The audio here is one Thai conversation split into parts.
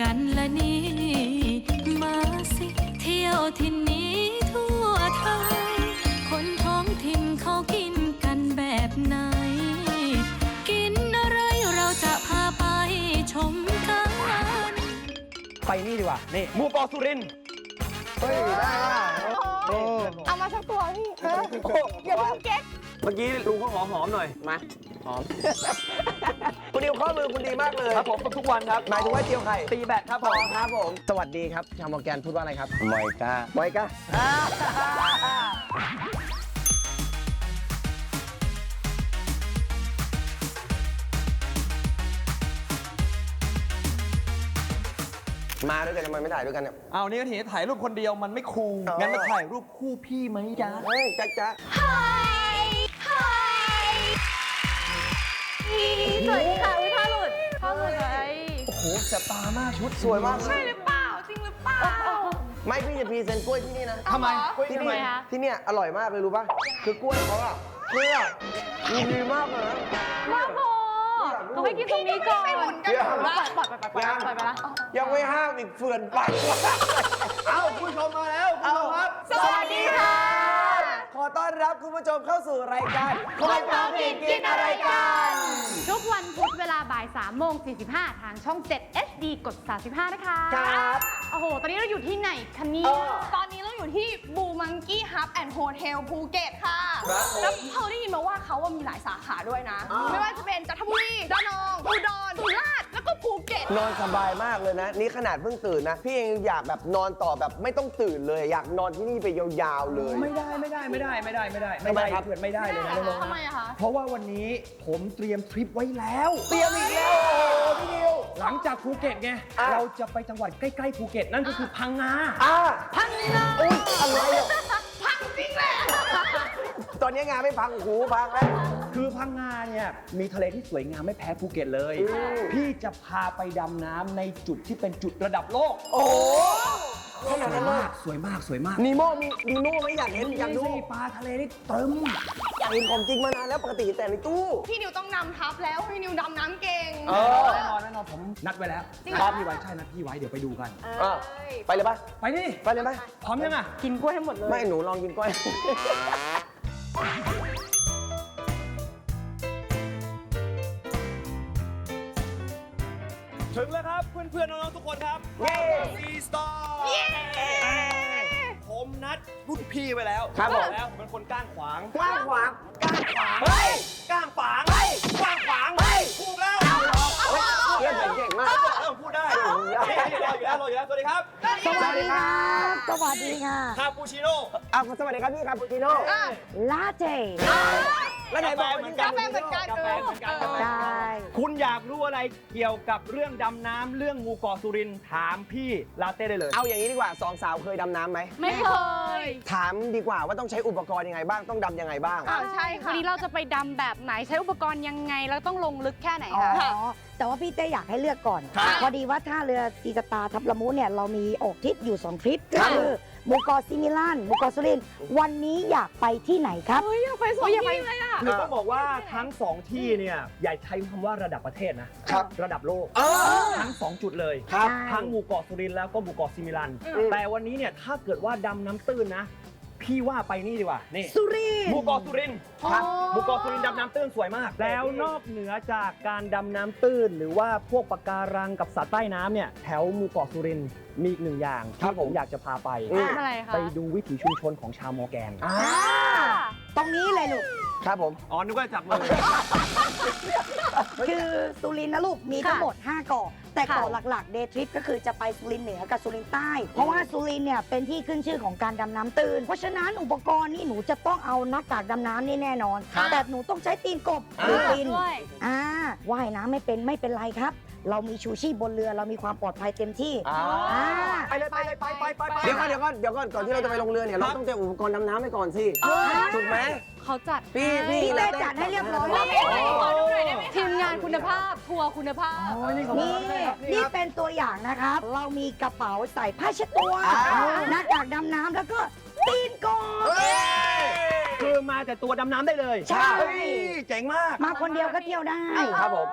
กันละนี่ มาสิเที่ยวทินนี้ทั่วไทย คนท้องถิ่นเขากินกันแบบไหน กินอะไรเราจะพาไปชมกัน ไปนี่ดีกว่า นี่หมูปอสุรินทร์เฮ้ยได้ว่ะโอ้เอามาสักตัวพี่เอออย่าเพิ่งเก๊กเมื่อกี้ลุงเขาขอหอมหน่อย มาหอม คุณดิวข้อมือคุณดีมากเลยครับผมทุกวันครับหมายถึงว่าเจียวไข่ตีแบตครับผต่อมครับผม สวัสดีครับ ชาวมอร์แกนพูดว่าอะไรครับมอยก้าไว้ก้ามาด้วยกันทำไมไม่ถ่ายด้วยกันเนี่ย เอานี่ก็เห็นถ่ายรูปคนเดียวมันไม่คูลอ๋องั้นมาถ่ายรูปคู่พี่ไหมจ๊ะเฮ้ยจ๊ะจ๊ะ โอ้โหแสบตามากชุดสวยมากใช่หรือเปล่า จริงหรือเปล่า ไม่พี่จะพรีเซนต์กล้วยที่นี่นะทำไมที่ทำไมนี่คะที่เนี่ยอร่อยมากเลยรู้ป่ะคือกล้วยเขาอะเพื่อมีดีมากเลยนะมาโบเราไปกินตรงนี้ก่อนไม่หมุนกันเดี๋ยวปล่อยปล่อยปล่อยปล่อยปล่อยไปละยังไม่ห้ามอีกเฟื่อนไปเอ้าคุณผู้ชมมาแล้วคุณผู้ชมครับ สวัสดีค่ะขอ ต้อนรับคุณผู้ชมเข้าสู่รายการคนท้องถิ่นกินอะไรกัน ทุกวันพุธเวลาบ่าย3โมง45 ทางช่อง 7 HD กด 35 นะคะ ครับ โอ้โห ตอนนี้เราอยู่ที่ไหนคะเนี่เอยอตอนนี้เราอยู่ที่บูมังกี้ฮับแอนด์โฮเทลภูเก็ตค่ะ ครับผมแล้วเราได้ยินมาว่าเขาว่ามีหลายสาขาด้วยนะไม่ว่าจะเป็นจันทบุรีระนองอุดรสุราษฎร์ แล้วก็ภูเก็ตนอนสบายมากเลยนะ นี่ขนาดเพิ่งตื่นนะ พี่เองอยากแบบนอนต่อแบบไม่ต้องตื่นเลย อยากนอนที่นี่ไปยาวๆเลย ไม่ได้ไม่ได้ไม่ได้ไม่ได้ไม่ได้ทำไมครับเพื่อนไม่ได้เลยนะน้องๆทำไมอะคะเพราะว่าวันนี้ผมเตรียมทริปไว้แล้ว เตรียมอีกแล้วโอ้โหพี่ดิว หลังจากภูเก็ตไงอะ เราจะไปจังหวัดใกล้ๆภูเก็ตนั่นก็คือพังงา อ่าพังงา อุ้ยอะไรอะ ตอนนี้งานไม่พังหูพังแล้ว คือพังงาเนี่ยมีทะเลที่สวยงามไม่แพ้ภูเก็ตเลย อืม พี่จะพาไปดำน้ำในจุดที่เป็นจุดระดับโลกโอ้โหขสนาดวยนั้นเลมายกสวยมากสวยมากนีโมมีนีโมไหมอยากเห็นอยากดูนี่สิปลาทะเลนี่เติมอยากเห็นของจริงมานานแล้วปกติแต่ในตู้ พี่นิวต้องนำทัพแล้วพี่นิวดำน้ำเก่ง เออแน่นอนแน่นอนผมนัดไว้แล้วจริงเหรอ นัดพี่ไว้ใช่นัดพี่ไว้เดี๋ยวไปดูกัน เออไปเลยปะไปนี่ไปเลยปะพร้อมยังอะกินกล้วยให้หมดเลย ไม่หนูลองกินกล้วย ถึงแล้วครับเพื่อนๆน้องๆทุกคนครับเย้ซีสตอร์ผมนัดรุ่นพี่ไว้แล้วครับผมอกแล้วผมเป็นคนก้างขวางกว้างขวางก้างขวางเฮ้ยก้างขวางเฮ้ยกว้างขวางเฮ้ยถูกแล้วเพื่อนผมเก่ง มากเออพูดได้นี่รออยู่แล้วรออยู่แล้วสวัสดีครับ สวัสดีครับ สวัสดีค่ะคาปูชิโน่อะสวัสดีครับพี่ครับปุจิโน่ลาเต้แล้วไหนบอกเหมือนกักันกาแฟเหมือนกัน คุณอยากรู้อะไรเกี่ยวกับเรื่องดำน้ำเรื่องหมูเกาะสุรินทร์ถามพี่ลาเต้ได้เลย เอาอย่างนี้ดีกว่าสองสาวเคยดำน้ำไหม ไม่เคยถามดีกว่าว่าต้องใช้อุปกรณ์ยังไงบ้างต้องดำยังไงบ้างอ่าใช่ค่ะ วันนี้เราจะไปดำแบบไหนใช้อุปกรณ์ยังไง แล้วต้องลงลึกแค่ไหนอ๋อคะแต่ว่าพี่เต้อยากให้เลือกก่อน ครับ พอดีว่าท่าเรือซีสตาร์ทับละมุเนี่ยเรามีออกทริปอยู่ 2 ทริปก็ครับคือหมูกอซิมิลันหมูกอสุรินทร์วันนี้อยากไปที่ไหนครับเฮ้ยอยากไปสองที่เลยอะ คือต้องบอกว่าทั้งสองที่เนี่ยอย่าใช้คำว่าระดับประเทศนะครับระดับโลก เออ ทั้งสองจุดเลย ครับใช่ทั้งหมู่เกาะสุรินทร์แล้วก็หมู่เกาะซิมิลัน อืม แต่วันนี้เนี่ยถ้าเกิดว่าดำน้ำตื้นนะ พี่ว่าไปนี่ดีกว่า นี่ สุรินทหมู่ร์เกาะสุรินทร์ครับหมู่เกาะสุรินทร์ดำน้ำตื้นสวยมาก แล้วนอกเหนือจากการดำน้ำตื้น หรือว่าพวกปะการังกับสัตว์ใต้น้ำเนี่ยแถวหมู่เกาะสุรินทร์มีอีกหนึ่งอย่างครัที่บผผมมอยากจะพาไป อืม อะไรคะไปดูวิถีชุมชนของชาวมอร์แกน อ่า ตรงนี้เลยลูก ครับผม อ๋อนึกว่าจับมือ คือสุรินทร์นะลูกมีทั้งหมด 5 เกาะ แต่เกาะหลักๆเดย์ทริปก็คือจะไปสุรินทร์เหนือกับสุรินทร์ใต้ เพราะว่าสุรินทร์เนี่ยเป็นที่ขึ้นชื่อของการดำน้ำตื้น เพราะฉะนั้นอุปกรณ์นี่หนูจะต้องเอาหน้ากากดำน้ำนี่แน่นอน แต่หนูต้องใช้ตีนกบหรือตีนด้วย อ่าว่ายน้ำไม่เป็นไม่เป็นไรครับ เรามีชูชีพบนเรือเรามีความปลอดภัยเต็มที่อ่า อ่าไปเลยไปเลยไปไปไปไปเดี๋ยวก่อนเดี๋ยวก่อนเดี๋ยวก่อนก่อนที่เราจะไปลงเรือเนี่ยเราต้องเตรียมอุปกรณ์ดำน้ำไปก่อนสิถูกไหม เขาจัดพี่พี่ พี่เต้จัดให้เรียบร้อยโอ้โหทีมงานคุณภาพ ทัวร์คุณภาพ นี่นี่เป็นตัวอย่างนะครับ เรามีกระเป๋าใส่ผ้าเช็ดตัวอ่าหน้ากากดำน้ำแล้วก็ตีนกบเฮ้ยคือมาแต่ตัวดำน้ำได้เลยใช่ เฮ้ยเจ๋งมาก มาคนเดียวก็เที่ยวได้ ครับผม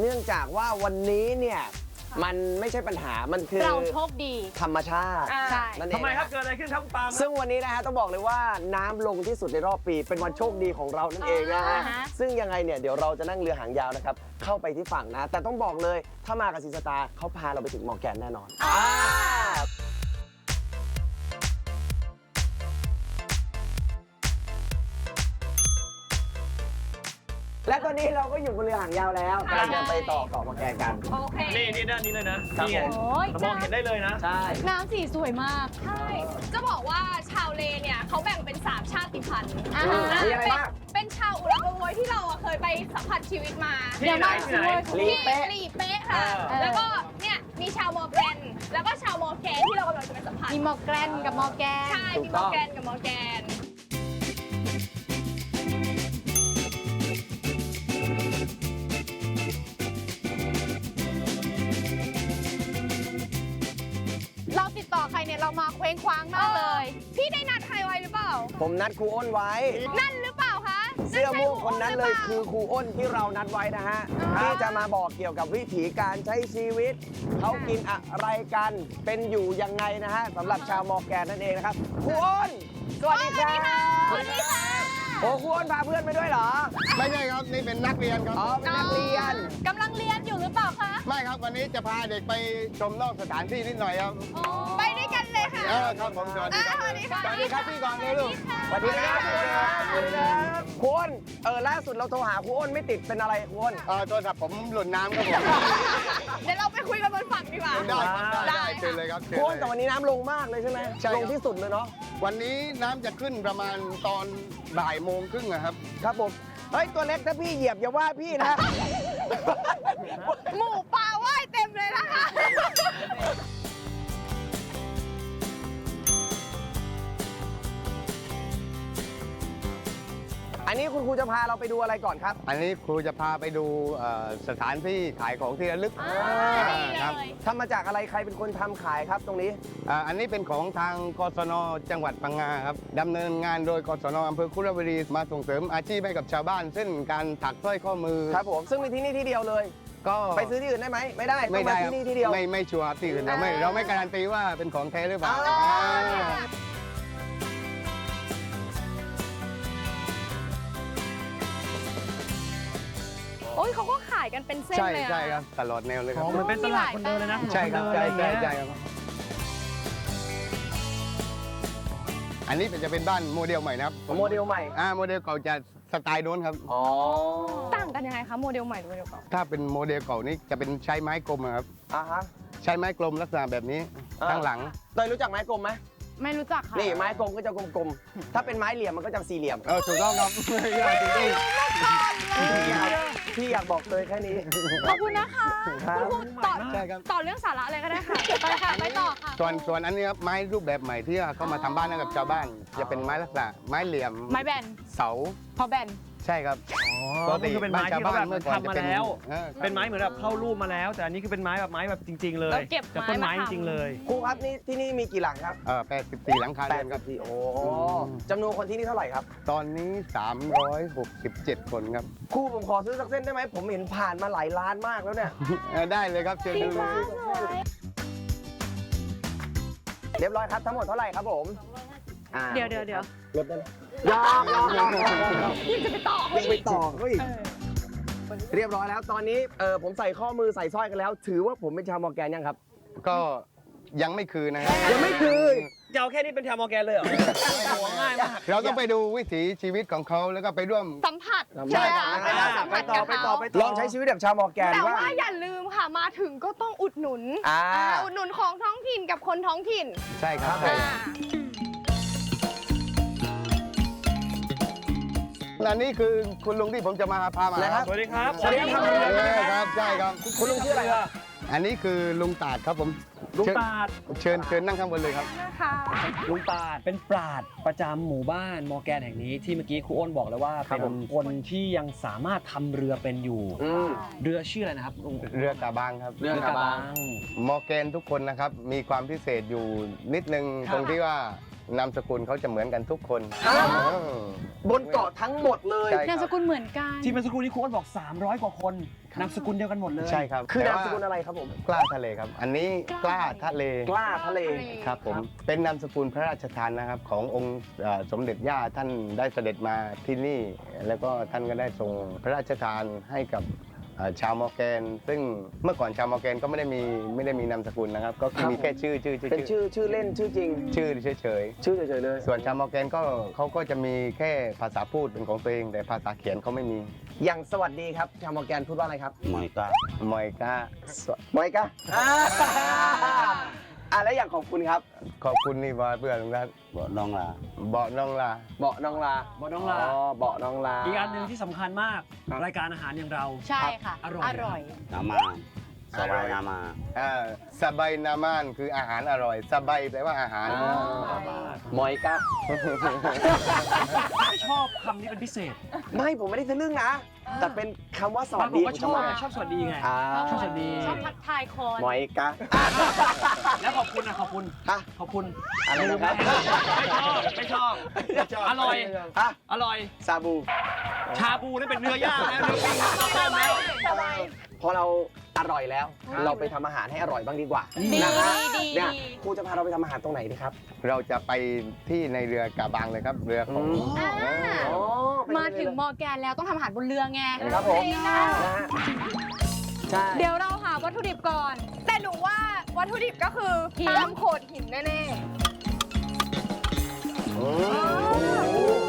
เนื่องจากว่าวันนี้เนี่ยมันไม่ใช่ปัญหา มันคือเราโชคดี ธรรมชาติอ่าใช่นั่นเองทำไมครับนะเกิดอะไรขึ้นครับคุณปาล์มซึ่งวันนี้นะฮะต้องบอกเลยว่าน้ำลงที่สุดในรอบปี เป็นวันโชคดีของเรานั่นเองนะฮะอ่าฮะ ซึ่งยังไงเนี่ยเดี๋ยวเราจะนั่งเรือหางยาวนะครับ เข้าไปที่ฝั่งนะ แต่ต้องบอกเลย ถ้ามากับซีสตาร์เขาพาเราไปถึงมอร์แกนแน่นอน นนี้เราก็อยู่บนเรือหางยาวแล้วกำลังจะไปต่อเกาะมอร์แกนกัน โอเคนี่นี่ด้านนี้เลยนะครับนี่ไงผม โอ้ยเรามองเห็นได้เลยนะ ใช่ น้ำสีสวยมาก ใช่จะบอกว่าชาวเลเนี่ยเขาแบ่งเป็น3ชาติพันธุ์อ่าอืมมีอะไรเป็นบ้างเป็นชาวอุรังอุยที่เราอะเคยไปสัมผัสชีวิตมา ที่ไหนที่ไหน ลีเป๊ะ ลีเป๊ะค่ะ เออ แล้วก็เนี่ยมีชาวมอร์แกนแล้วก็ชาวมอร์แกนที่เรากำลังจะไปสัมผัสมีมอร์แกรนกับมอร์แกน ใช่ถูมีกมต้อองร์แกนกับมอร์แกน เนี่ยเรามาเคว้งคว้างมากเลย พี่ได้นัดใครไว้หรือเปล่า ผมนัดครูอ้นไว้ นั่นหรือเปล่าคะเสื้อม่วงคนนั้นเลยใช่คือครูอ้นที่เรานัดไว้นะฮะที่จะมาบอกเกี่ยวกับวิถีการใช้ชีวิต เขากินอะไรกันเป็นอยู่ยังไงนะฮะสำหรับชาวมอร์แกนนั่นเองนะครับครูอ้นสวัสดีครับสวัสดีค่ะโอ้ครูอ้นพาเพื่อนไปด้วยเหรอ ไม่ใช่ครับนี่เป็นนักเรียนครับอ๋อเป็นนักเรียนกำลังเรียนอยู่หรือเปล่าคะไม่ครับวันนี้จะพาเด็กไปชมนอกสถานที่นิดหน่อยครับไปด้วยกัน เลยค่ะ เออครับผมสวัสดีอ่าครับสวัสดีค่ะสวัสดีครับพี่ก่อนเลยลูกสวัสดีครับสวัสดีครับสวัสดีครับครูอ้นเออล่าสุดเราโทรหาครูอ้นไม่ติดเป็นอะไรครูอ้น เออโทรศัพท์ผมหล่นน้ำครับผมเดี๋ยวเราไปคุยกันบนฝั่งดีกว่า ได้ครับได้ได้ได้เชิญเลยครับคเชิญรูอ้นเลแต่ยวันนี้น้ำลงมากเลยใช่ไหมใช่ครับ ลงที่สุดเลยเนาะวันนี้น้ำจะขึ้นประมาณตอนบ่ายโมงครึ่งอะครับ ครับผมเฮ้ยตัวเล็กถ้าพี่เหยียบอย่าว่าพี่นะ หมูปลา อันนี้คุณครูจะพาเราไปดูอะไรก่อนครับ อันนี้ครูจะพาไปดูเอ่อสถานที่ขายของที่ระลึกอ่าดีเลย ครับทำมาจากอะไรใครเป็นคนทำขายครับตรงนี้ อ่าอันนี้เป็นของทางกศนจังหวัดพังงาครับดำเนินงานโดยกศนอำเภอคุระบุรีมาส่งเสริมอาชีพให้กับชาวบ้านเช่นการถักสร้อยข้อมือครับผมซึ่งมีที่นี่ที่เดียวเลย ก็ไปซื้อที่อื่นได้ไหมไม่ได้ต้ไม่องมาได้ที่นี่ที่เดียว ไม่ไม่ชัวร์ที่อื่นเราไม่เราไม่การันตีว่าเป็นของแท้หรือเปล่า อ่า อ่าโอ้ยเขาก็ขายกันเป็นเส้นใช่เลยอะ ใช่ครับตลอดแนวเลยคขรัอบงเหมือนเป็นตลาดคนเดินเลยนะใช่ครับนใช่เดินอะไรใช่อย่างเงี้ยใช่ครับ อันนี้จะเป็นบ้านโมเดลใหม่นะครับโมเดลใหม่ อ่าโมเดลเก่าจะสไตล์โน้นครับ อ๋อ ต่างกันยังไงคะโมเดลใหม่หรือโมเดลเก่าถ้าเป็นโมเดลเก่านี่จะเป็นใช้ไม้กลมอะครับ อะฮะ ใช้ไม้กลมลักษณะแบบนี้อ่า ข้างหลัง เตยรู้จักไม้กลมไหมไม่รู้จักค่ะนี่ไม้กลมก็จะกลมๆ ถ้าเป็นไม้เหลี่ยมมันก็จะสี่เหลี่ยม เออถูกต้องครับจริงพี่อยาก พี่อยากบอกเตยแค่นี้ ขอบคุณนะคะครับ คุณครูต่อๆใช่ครับ ต่อเรื่องสาระเลยก็ได้ค่ะ ไปค่ะ ไปต่อค่ะ ส่วนส่วนอันนี้ครับไม้รูปแบบใหม่ที่เข้ามาทำบ้านให้กับชาวบ้าน จะเป็นไม้ลักษณะไม้เหลี่ยมไม้แบน เสา พอแบน ใช่ครับอ๋อก็คือเป็นไม้ที่เขาแบบเมื่อก่อนทำมาจะเป็นแล้วเออเป็นไม้เหมือนแบบเข้ารูปมาแล้ว แต่อันนี้คือเป็นไม้แบบไม้แบบจริง ๆ เลยแล้วเก็บจากต้นไม้ไม้มาจทำ ริงๆเลย ครูครับนี่ที่นี่มีกี่หลังครับเออ84 หลังคาแปเรือดนคสิรับบสี่โอ้อืมจำนวนคนที่นี่เท่าไหร่ครับตอนนี้ 367 คนครับครูผมขอซื้อสักเส้นได้ไหมผมเห็นผ่านมาหลายล้านมากแล้วเนี่ย เออได้เลยครับเชิญดูเลย เรียบร้อยครับทั้งหมดเท่าไหร่ครับผมอ่าเดี๋ยวเดี๋ยวเดี๋ยว ลดได้ไหมยอมยอมยอมยอมยอมยังจะไปต่อเขายังไปอีกต่อเขาอีกเรียบร้อยแล้ว ตอนนี้เออผมใส่ข้อมือใส่สร้อยกันแล้ว ถือว่าผมเป็นชาวมอร์แกนยังครับ ก็ยังไม่คืนนะครับ ยังไม่คืนจะเอาแค่นี้เป็นแทมมอร์แกนเลยเหรอหัวง่ายมาก เราต้องไปดูวิถีชีวิตของเขาแล้วก็ไปร่วม สัมผัสใช่ไหมคะไปลองสัมผัสต่อกับไปต่อเขาไปลองใช้ชีวิตแบบชาวมอร์แกนแต่ว่าว่าอย่าลืมค่ะมาถึงก็ต้องอุดหนุนอ่าอุดหนุนของท้องถิ่นกับคนท้องถิ่น ใช่ครับ อ่าและนี่คือคุณลุงที่ผมจะมาพามานะครับ สวัสดีครับสวัสดีครับเออครับใช่ครับ คุณลุงชื่ออะไรครับอันนี้คือลุงตาดครับผมลุงเชิญปาดเชิญเชิญนั่งข้างบนเลยครับ นะคะลุงปาดเป็นปราดประจำหมู่บ้านมอร์แกนแห่งนี้ที่เมื่อกี้ครูอ้นบอกแล้วว่าครับเป็นผม คนที่ยังสามารถทำเรือเป็นอยู่อืมเรือชื่ออะไรนะครับลุงเรือกาบางครับ เรือกาบางมอร์แกนทุกคนนะครับ มีความพิเศษอยู่นิดนึงครับตรงที่ว่า นามสกุลเขาจะเหมือนกันทุกคนอ้าว อืม บนเกาะทั้งหมดเลย ใช่ นามสกุลเหมือนกัน ที่เมื่อสักครู่นี้ครูอ้นบอก 300 กว่าคนนามสกุลเดียวกันหมดเลยใช่ครับคือนามแต่ว่สกุลอะไรครับผม กล้าทะเลครับ อันนี้กล้า ทะเลกล้าทะเล ครับผมเป็นนามสกุลพระราชทานนะครับ ขององค์เอ่อสมเด็จย่าท่านได้เสด็จมาที่นี่ แล้วก็ท่านก็ได้ทรงพระราชทานให้กับเอ่อ ชาวมอร์แกน ซึ่งเมื่อก่อนชาวมอร์แกนก็ไม่ได้มีไม่ได้มีนามสกุลนะครับ ก็คือมีแค่ชื่อชื่อชื่อเป็นชื่อชื่อเล่นชื่อจริง ชื่อเฉยชื่อเฉยๆเลยๆส่วนชาวมอร์แกนก็เขาก็จะมีแค่ภาษาพูดเป็นของตัวเอง แต่ภาษาเขียนเขาไม่มีอย่างสวัสดีครับชาวมอร์แกนพูดว่าอะไรครับมอยกามอยกาสมอยกะ อ่าอะแล้วอย่างขอบคุณครับ ขอบคุณนี่บอยเพื่อนครับบ่น้องลาเบาะน้องลา เบาะน้องลาเบาะน้องลา อ๋อเบาะน้องลา อีกอันหนึ่งที่สำคัญมาก ครับ รายการอาหารอย่างเรา ใช่ค่ะ อร่อย อร่อยนามา สบายนามาอ่าสบายนามานคืออาหารอร่อยสบายแปลว่าอาหารอ่ามอยกะไม่ชอบคำนี้เป็นพิเศษไม่ผมไม่ได้ทะลึ่งนะ แต่เป็นคำว่าสวัสผมดีก็ชอบขงไงชาวชอบสวัสดีไงอ่าชอบสวัสดีชอบทักทายคนมอยกะแล้วขอบคุณนะขอบคุณฮะขอบคุณอะไรนะครับไม่ชอบไม่ชอบอร่อยฮะอร่อยซาบู ชาบูนี่เป็นเนื้อย่างแล้วเนื้อปิ้งข้าวต้มแล้วพอเรา อร่อยแล้ว เราไปทำอาหารให้อร่อยบ้างดีกว่าดีนะฮะดีเนี่ยดีครูจะพาเราไปทำอาหารตรงไหนดีครับเราจะไปที่ในเรือกาบังเลยครับ เรือของอืมอ่าอ๋อไปมาถึงมอร์แกนแล้วต้องทำอาหารบนเรือไงครับผมจงๆนะนะฮะใช่เดี๋ยวเราหาวัตถุดิบก่อน แต่หนูว่าวัตถุดิบก็คือหินตามโขดหินแน่อืม